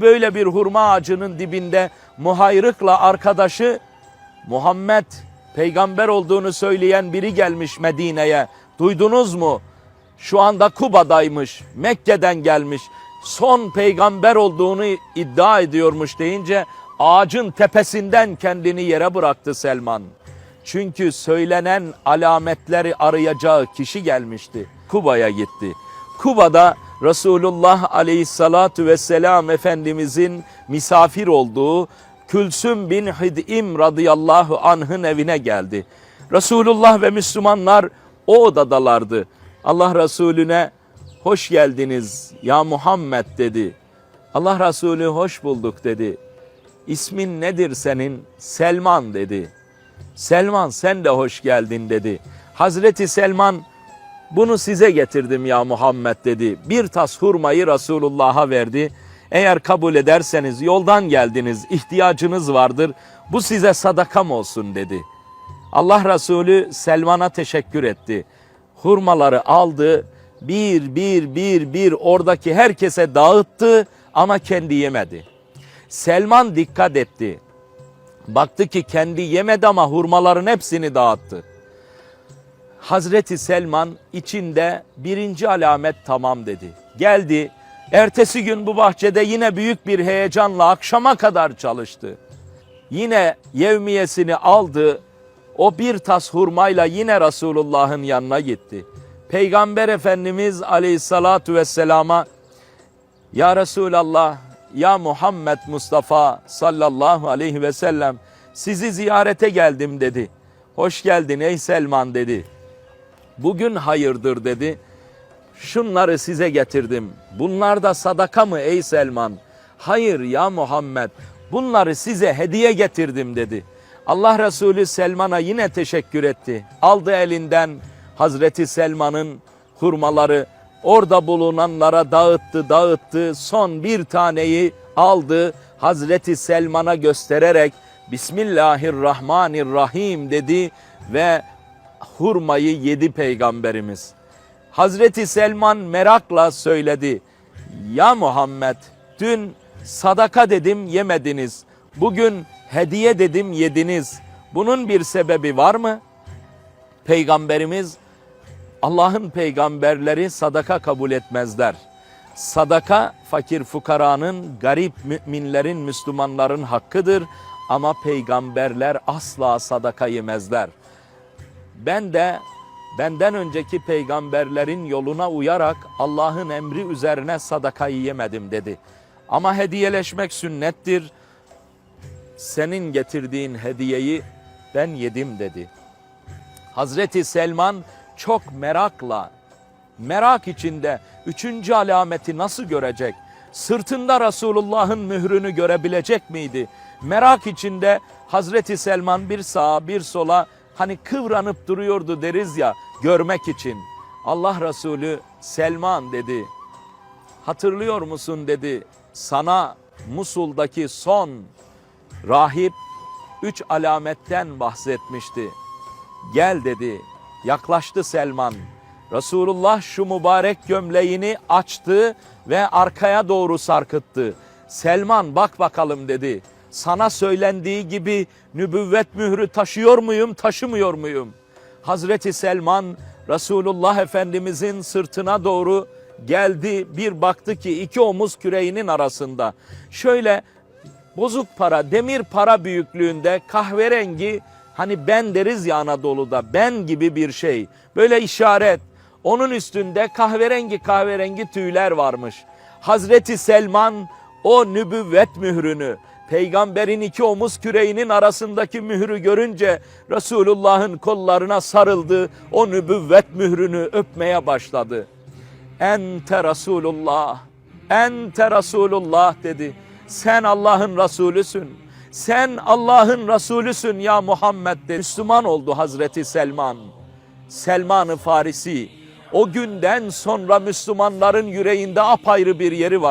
Böyle bir hurma ağacının dibinde muhayrıkla arkadaşı Muhammed peygamber olduğunu söyleyen biri gelmiş Medine'ye. Duydunuz mu? Şu anda Kuba'daymış. Mekke'den gelmiş. Son peygamber olduğunu iddia ediyormuş deyince ağacın tepesinden kendini yere bıraktı Selman. Çünkü söylenen alametleri arayacağı kişi gelmişti. Kuba'ya gitti. Kuba'da Resulullah aleyhissalatu vesselam Efendimizin misafir olduğu Külsüm bin Hid'im radıyallahu anh'ın evine geldi. Resulullah ve Müslümanlar o odadalardı. Allah Resulüne hoş geldiniz ya Muhammed dedi. Allah Resulü hoş bulduk dedi. İsmin nedir senin? Selman dedi. Selman sen de hoş geldin dedi. Hazreti Selman bunu size getirdim ya Muhammed dedi. Bir tas hurmayı Resulullah'a verdi. Eğer kabul ederseniz yoldan geldiniz, ihtiyacınız vardır. Bu size sadakam olsun dedi. Allah Resulü Selman'a teşekkür etti. Hurmaları aldı, bir bir bir bir oradaki herkese dağıttı ama kendi yemedi. Selman dikkat etti. Baktı ki kendi yemedi ama hurmaların hepsini dağıttı. Hazreti Selman içinde birinci alamet tamam dedi. Geldi. Ertesi gün bu bahçede yine büyük bir heyecanla akşama kadar çalıştı. Yine yevmiyesini aldı. O bir tas hurmayla yine Resulullah'ın yanına gitti. Peygamber Efendimiz aleyhissalatu vesselama Ya Resulallah, ya Muhammed Mustafa sallallahu aleyhi ve sellem sizi ziyarete geldim dedi. Hoş geldin ey Selman dedi. Bugün hayırdır dedi. Şunları size getirdim. Bunlar da sadaka mı ey Selman? Hayır ya Muhammed. Bunları size hediye getirdim dedi. Allah Resulü Selman'a yine teşekkür etti. Aldı elinden Hazreti Selman'ın hurmaları orada bulunanlara dağıttı dağıttı. Son bir taneyi aldı Hazreti Selman'a göstererek Bismillahirrahmanirrahim dedi ve hurmayı yedi peygamberimiz. Hazreti Selman merakla söyledi. Ya Muhammed dün sadaka dedim yemediniz. Bugün hediye dedim yediniz. Bunun bir sebebi var mı? Peygamberimiz Allah'ın peygamberleri sadaka kabul etmezler. Sadaka fakir fukaranın, garip müminlerin, Müslümanların hakkıdır ama peygamberler asla sadaka yemezler. Ben de benden önceki peygamberlerin yoluna uyarak Allah'ın emri üzerine sadakayı yemedim dedi. Ama hediyeleşmek sünnettir. Senin getirdiğin hediyeyi ben yedim dedi. Hazreti Selman çok merakla, merak içinde üçüncü alameti nasıl görecek? Sırtında Resulullah'ın mührünü görebilecek miydi? Merak içinde Hazreti Selman bir sağa bir sola hani kıvranıp duruyordu deriz ya görmek için. Allah Resulü Selman dedi. Hatırlıyor musun dedi. Sana Musul'daki son rahip üç alametten bahsetmişti. Gel dedi. Yaklaştı Selman. Resulullah şu mübarek gömleğini açtı ve arkaya doğru sarkıttı. Selman bak bakalım dedi. Sana söylendiği gibi nübüvvet mührü taşıyor muyum, taşımıyor muyum? Hazreti Selman Resulullah Efendimizin sırtına doğru geldi. Bir baktı ki iki omuz küreğinin arasında. Şöyle bozuk para, demir para büyüklüğünde kahverengi hani ben deriz ya Anadolu'da ben gibi bir şey. Böyle işaret. Onun üstünde kahverengi kahverengi tüyler varmış. Hazreti Selman o nübüvvet mührünü, peygamberin iki omuz küreğinin arasındaki mührü görünce Resulullah'ın kollarına sarıldı. O nübüvvet mührünü öpmeye başladı. Ente Resulullah, ente Resulullah dedi. Sen Allah'ın Resulüsün. Sen Allah'ın Resulüsün ya Muhammed dedi. Müslüman oldu Hazreti Selman. Selman-ı Farisi. O günden sonra Müslümanların yüreğinde apayrı bir yeri var.